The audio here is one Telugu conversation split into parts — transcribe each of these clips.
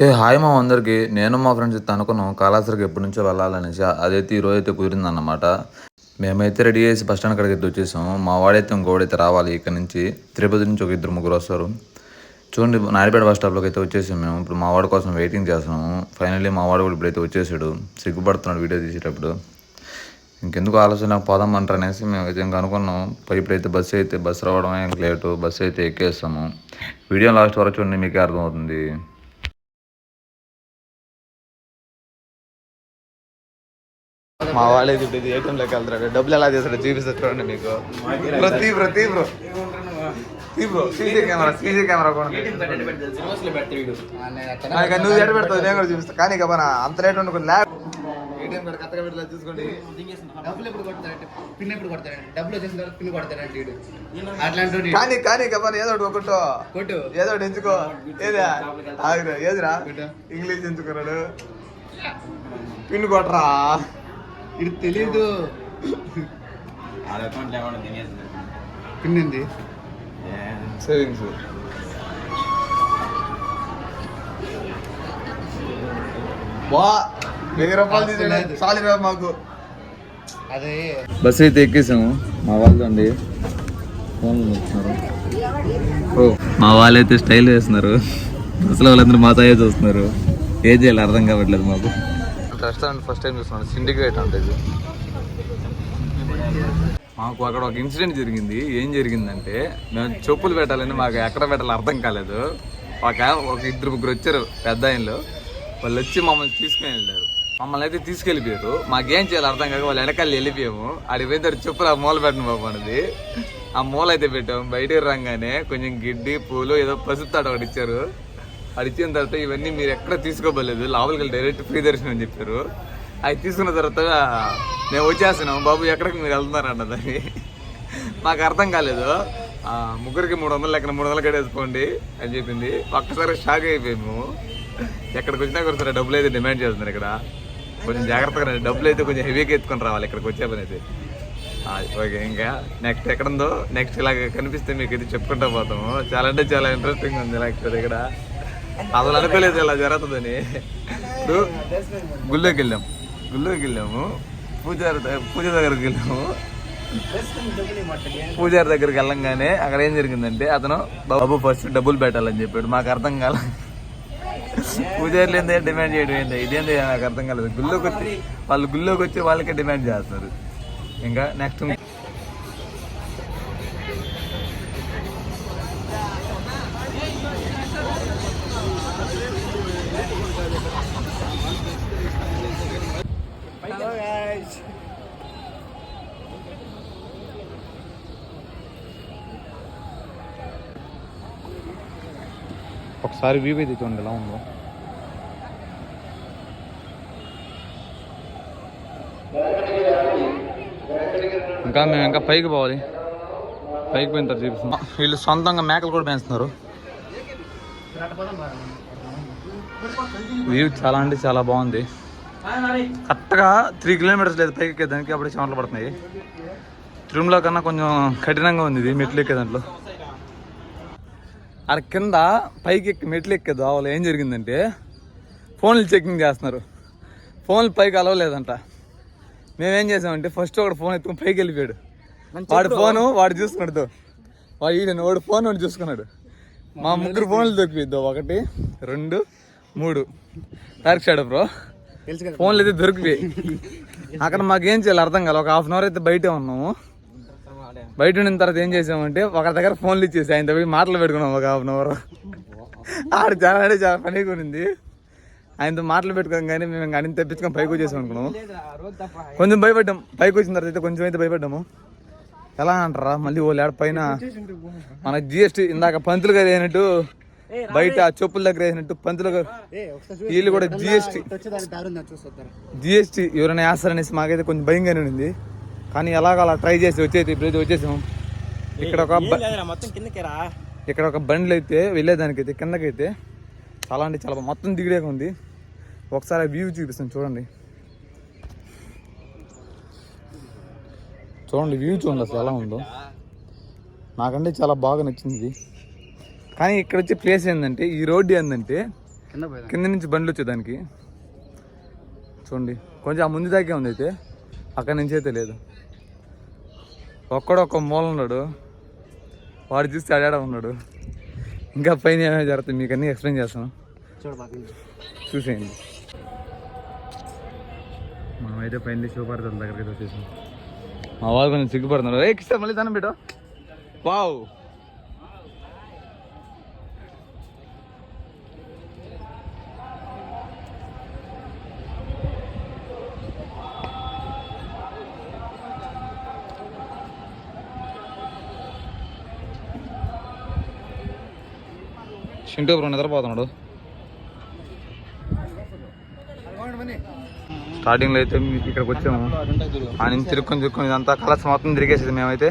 హే హాయ్ మా అందరికి. నేను మా ఫ్రెండ్స్ తనుకును అనుకున్నాం కాళాసరికి ఎప్పటి నుంచో వెళ్ళాలనేసి. అదైతే ఈ రోజు అయితే కుదిరిందన్నమాట. మేమైతే రెడీ చేసి బస్ స్టాండ్ కాడికి అయితే వచ్చేసాం. మా వాడైతే ఇంకోడైతే రావాలి ఇక్కడ నుంచి. తిరుపతి నుంచి ఒక ఇద్దరు ముగ్గురు వస్తారు. చూడండి నాయుడుపేట బస్ స్టాప్లోకి అయితే వచ్చేసాం మేము. ఇప్పుడు మా వాడి కోసం వెయిటింగ్ చేస్తున్నాము ఫైనల్లీ మా వాడు కూడా ఇప్పుడైతే వచ్చేసాడు. సిగ్గుపడుతున్నాడు వీడియో తీసేటప్పుడు. ఇంకెందుకు ఆలోచన పోదాం అంటారు అనేసి మేము అయితే ఇంకా అనుకున్నాం. పై ఇప్పుడైతే బస్సు అయితే బస్సు రావడమే ఇంక లేటు. బస్సు అయితే ఎక్కేస్తాము. వీడియో లాస్ట్ వరకు చూడండి మీకే అర్థమవుతుంది. మా వాళ్ళైతే ఇప్పుడు ఇది ఏటీఎంలోకి వెళ్తాడు డబ్బులు ఎలా చేస్తాడు చూపిస్తా చూడండి మీకు. ప్రతి ప్రతి బ్రో తీ bro. CC camera CC camera కూడా నువ్వు ఎడ పెడతావు? నేను కూడా చూపిస్తా. కానీ అంత రేట్ ఉండకుండా ల్యాబ్ ఏటీఎం కార్డు కరెక్ట్గా పెట్టలేదు చూసుకోండి. డబ్బులు ఎప్పుడు కొడతారంటే పిన్ ఎప్పుడు కొడతారంటే డబ్బులు వచ్చేసిన తర్వాత పిన్ కొడతారంటే వీడు. అట్లాంటి వాడు. కానీ ఏదో ఒకటి ఒకటో. కొట్టు. ఏదో ఒకటి ఎంచుకో. ఏదా? ఆగురా ఏదిరా. ఇంగ్లీష్ ఎంచుకున్నాడు. పిన్ కొట్టరా ఇది తెలీదు. పిన్ ఏంది సేవింగ్స్. వా వెయ్యి రూపాయలు చాలు మాకు. అదే. బస్ అయితే ఎక్కేసాము. మా వాళ్ళు అండి. ఫోన్లు చూస్తున్నారు ఓ మా వాళ్ళు అయితే స్టైల్ వేస్తున్నారు. బస్సులో వాళ్ళందరూ మా తాయే చూస్తున్నారు. ఏం చేయాలి అర్థం కావట్లేదు మాకు. రెస్టారెంట్ ఫస్ట్ టైం చూస్తున్నాను. సిండికేట్ అంటే ఇది. మాకు అక్కడ ఒక ఇన్సిడెంట్ జరిగింది. ఏం జరిగిందంటే మేము చెప్పులు పెట్టాలని మాకు ఎక్కడ పెట్టాలో అర్థం కాలేదు. ఒక ఒక ఇద్దరు ముగ్గురు వచ్చారు పెద్ద ఆయనలు. వాళ్ళు వచ్చి మమ్మల్ని తీసుకుని వెళ్ళారు. మమ్మల్ని అయితే తీసుకెళ్ళిపోయారు. మాకేం చేయాలి అర్థం కాక వాళ్ళు వెనకాల వెళ్ళిపోయాము. ఆడికి పోయిన చెప్పులు ఆ మూల పెట్టిన బాబు అనేది ఆ మూల అయితే పెట్టాము. బయటికి రాగానే కొంచెం గిడ్డి పూలు ఏదో పసుపుతాడు ఒకటి ఇచ్చారు. అది ఇచ్చిన తర్వాత ఇవన్నీ మీరు ఎక్కడ తీసుకోబోలేదు లోపలికి వెళ్ళి డైరెక్ట్ ఫ్రీ దర్శనం అని చెప్పారు. అవి తీసుకున్న తర్వాత మేము వచ్చేస్తున్నాం. బాబు ఎక్కడికి మీరు వెళ్తున్నారు అన్నదని మాకు అర్థం కాలేదు. ముగ్గురికి మూడు వందలు ఎక్కడ మూడు వందలు కట్టేసుకోండి అని చెప్పింది. ఒక్కసారి షాక్ అయిపోయాము. ఎక్కడికి వచ్చినా కూడా సరే డబ్బులు అయితే డిమాండ్ చేస్తున్నారు ఇక్కడ. కొంచెం జాగ్రత్తగా డబ్బులు అయితే కొంచెం హెవీగా ఎత్తుకొని రావాలి ఇక్కడికి వచ్చే పని అయితే. ఓకే ఇంకా నెక్స్ట్ ఎక్కడుందో నెక్స్ట్ ఇలాగ కనిపిస్తే మీకు ఇది చెప్పుకుంటా పోతాము. చాలా అంటే చాలా ఇంట్రెస్టింగ్ ఉంది లేకపోతే ఇక్కడ. అసలు అనుకోలేదు ఇలా జరుగుతుందని. ఇప్పుడు గుళ్ళోకి వెళ్ళాము గుళ్ళోకి వెళ్ళాము. పూజారి పూజ దగ్గరికి వెళ్ళాము. పూజారి దగ్గరికి వెళ్ళంగానే అక్కడ ఏం జరిగిందంటే అతను బాబు ఫస్ట్ డబ్బులు పెట్టాలని చెప్పాడు. మాకు అర్థం కాల పూజారులు ఏంటంటే డిమాండ్ చేయడం ఏంటో ఇదేంటి నాకు అర్థం కాలేదు. గుళ్ళోకి వచ్చి వాళ్ళు గుళ్ళోకి వచ్చి వాళ్ళకే డిమాండ్ చేస్తారు. ఇంకా నెక్స్ట్ ఒకసారి వ్యూ అయితే చూడండి ఎలా ఉందో. ఇంకా మేము ఇంకా పైకి పోవాలి. పైకి పోయిన తర్వాత చూపిస్తాం. వీళ్ళు సొంతంగా మేకలు కూడా పెంచుతున్నారు. వ్యూ చాలా అంటే చాలా బాగుంది. కరెక్ట్గా త్రీ కిలోమీటర్స్ లేదు పైకి ఎక్కేదానికి అప్పుడే చెమటలు పడుతున్నాయి. తిరుమల కన్నా కొంచెం కఠినంగా ఉంది ఇది మెట్లు ఎక్కే దాంట్లో. అక్కడ కింద పైకి ఎక్కి మెట్లు ఎక్కేది వాళ్ళు ఏం జరిగిందంటే ఫోన్లు చెకింగ్ చేస్తున్నారు. ఫోన్లు పైకి అలవలేదంట. మేమేం చేసామంటే ఫస్ట్ ఒకటి ఫోన్ ఎత్తుకుని పైకి వెళ్ళిపోయాడు. వాడి ఫోను వాడు చూసుకున్నాడు. వాడు ఈడని వాడు ఫోన్ వాడు చూసుకున్నాడు. మా ముగ్గురు ఫోన్లు దొరికిద్దు ఒకటి రెండు మూడు. టార్క్ షాడో బ్రో ఫోన్లు అయితే దొరికిపోయి అక్కడ మాకేం చేయాలి అర్థం కాదు ఒక హాఫ్ అన్ అవర్ అయితే బయటే ఉన్నాము. బయట ఉండిన తర్వాత ఏం చేసామంటే ఒకరి దగ్గర ఫోన్లు ఇచ్చేసి ఆయన పోయి మాటలు పెట్టుకున్నాం ఒక హాఫ్ అన్ అవర్. ఆడు చాలా అంటే చాలా పనిగా కొనింది ఆయనతో మాటలు పెట్టుకోం కానీ మేము ఇంకా తెప్పించుకొని పైకి వచ్చేసాం అనుకున్నాం. కొంచెం భయపడ్డాం. పైకి వచ్చిన తర్వాత అయితే కొంచెం అయితే భయపడ్డాము. ఎలా అంటారా? మళ్ళీ ఓ లేడ పైన మన జిఎస్టీ ఇందాక పంతులు గారు వేసినట్టు బయట చెప్పుల దగ్గర వేసినట్టు పంతులు గారు వీళ్ళు కూడా జిఎస్టీ జిఎస్టి జిఎస్టీ ఎవరైనా వేస్తారనేసి మాకైతే కొంచెం భయంగానే ఉంది కానీ ఎలాగ అలా ట్రై చేసి వచ్చేది ఇప్పుడైతే వచ్చేసాం ఇక్కడ ఒక మొత్తం కిందకి రా ఇక్కడ ఒక బండ్లు అయితే వెళ్ళేదానికైతే కిందకైతే చాలా అంటే చాలా మొత్తం దిగిడే ఉంది. ఒకసారి వ్యూ చూపిస్తాను చూడండి. చూడండి వ్యూ చూడండి అసలు ఎలా ఉందో. నాకంటే చాలా బాగా నచ్చింది. ఇది కానీ ఇక్కడ వచ్చే ప్లేస్ ఏంటంటే ఈ రోడ్డు ఏంటంటే కింద నుంచి బండ్లు వచ్చేదానికి. చూడండి కొంచెం ఆ ముందు దాకే ఉంది అయితే అక్కడి నుంచి అయితే లేదు. ఒక్కడు ఒక్క మూల ఉన్నాడు. వాడు చూస్తే అడాడ ఉన్నాడు. ఇంకా పైన ఏమైనా జరుగుతుంది మీకు అన్నీ ఎక్స్ప్లెయిన్ చేస్తాను. చూసేయండి. మనమైతే పైన శివపార్వతుల దగ్గరికి వచ్చేసాం. మా వాళ్ళు కొంచెం సిగ్గుపడుతున్నారు ఏ కిస్తా మళ్ళీ తనం పెట్టు. వావ్. చింటూ బ్రో నిద్రపోతున్నాడు స్టార్టింగ్లో అయితే ఇక్కడికి వచ్చాము. ఆ నుంచి తిరుక్కొని తిరుక్కొని ఇదంతా కలర్స్ మొత్తం తిరిగేసేది మేమైతే.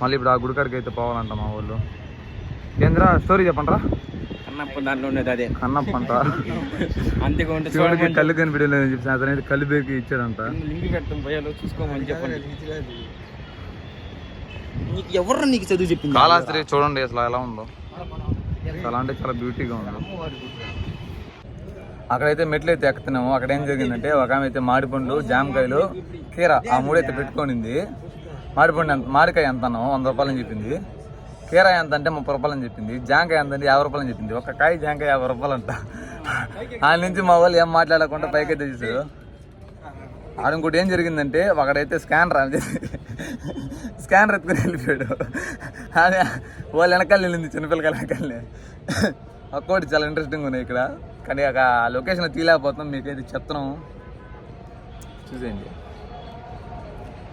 మళ్ళీ ఇప్పుడు ఆ గుడికాడికి అయితే పోవాలంట మా వాళ్ళు కేంద్ర స్టోరీ చెప్పంటారా అన్నప్పుడు దాంట్లో ఉండేది అదే. కన్నప్ప అంట. అంతేగా ఉంటే శివుడికి కళ్ళు కనిపించలేదని చెప్పి అతనైతే కళ్ళు బేకి ఇచ్చాడంట. లింక్ పెడతాం భయాలు చూసుకోమని చెప్పండి. నీకు ఎవరు నీకు చదువు చెప్పింది? కాళాస్త్రి చూడండి అసలు ఎలా ఉందో. చాలా అంటే చాలా బ్యూటీగా ఉంది. అక్కడైతే మెట్లు అయితే ఎక్కుతున్నాము. అక్కడ ఏం జరిగిందంటే ఒక ఆమె అయితే మాడిపండు జామకాయలు కీర ఆ మూడైతే పెట్టుకొనింది. మాడిపండు ఎంత మామిడికాయ ఎంత అన్నాము వంద రూపాయలు అని చెప్పింది. కీర ఎంత అంటే ముప్పై రూపాయలు అని చెప్పింది. జాంకాయ ఎంత అంటే యాభై రూపాయలు అని చెప్పింది. ఒక కాయ జాంకాయ యాభై రూపాయలు అంట. ఆ నుంచి మా వాళ్ళు ఏం మాట్లాడకుండా పైకి తెచ్చారు ఆడ ఇంకోటి ఏం జరిగిందంటే ఒకడైతే స్కానర్ అని స్కానర్ ఎత్తుకుని వెళ్ళిపోయాడు. అదే వాళ్ళు వెనకాల వెళ్ళింది చిన్నపిల్లకాయల వెనకాలనే. ఒక్కోటి చాలా ఇంట్రెస్టింగ్ ఉన్నాయి ఇక్కడ. కానీ ఒక లొకేషన్ తీయలేకపోతున్నాం మీకైతే చెప్తున్నాం. చూసేయండి.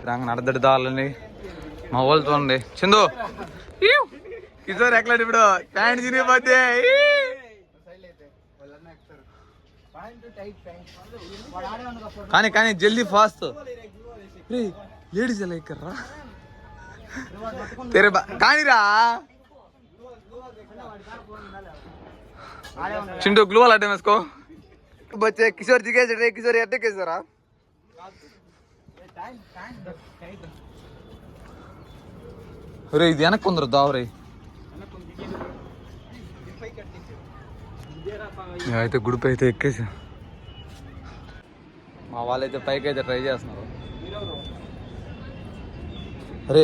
రాంగ నడదడి దాలని మా వాళ్ళు చూడండి. చందు! కిషోర్ ఎక్కడ ఇప్పుడు? ప్యాంట్ చినిగిపోతే. కానీ కానీ జల్దీ ఫాస్ట్. లేడీస్ ఎలా ఎక్కర్రా? తెరే బా- కానీరా. చింటూ గ్లూ వాల్ అడ్డం వేసుకో? బచ్చే కిషోర్ దిగేసాడు రే కిషోర్ ఎట్టకేసారా రే ఇది వెనక్కి ఉందరు దావరే అయితే గుడిపై అయితే ఎక్కేసా. మా వాళ్ళైతే పైకి అయితే ట్రై చేస్తున్నారు. అరే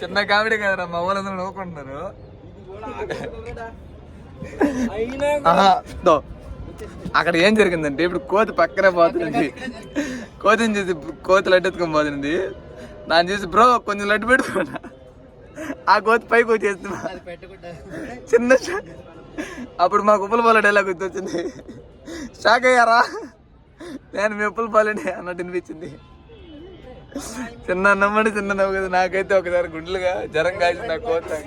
చిన్న కామెడీ కదరా మా వాళ్ళందరూ నవ్వుకుంటున్నారు. అక్కడ ఏం జరిగిందంటే ఇప్పుడు కోతి పక్కనే పోతుంది. కోతిని చూసి కోతి లడ్డు ఎత్తుకొని పోతుంది. దాన్ని చూసి బ్రో కొంచెం లడ్డు పెట్టుకున్నా ఆ కోతి పైకి వచ్చేస్తున్నా చిన్న అప్పుడు మాకు ఉప్పుల పాల డైలాగ్ గుర్తొచ్చింది. షాక్ అయ్యారా? నేను మెప్పులు పాలని అన్నట్టు అనిపించింది చిన్న నమ్మని చిన్న నవ్వు కదా. నాకైతే ఒకసారి గుండెలుగా జ్వరం కాసింది నా కోతి.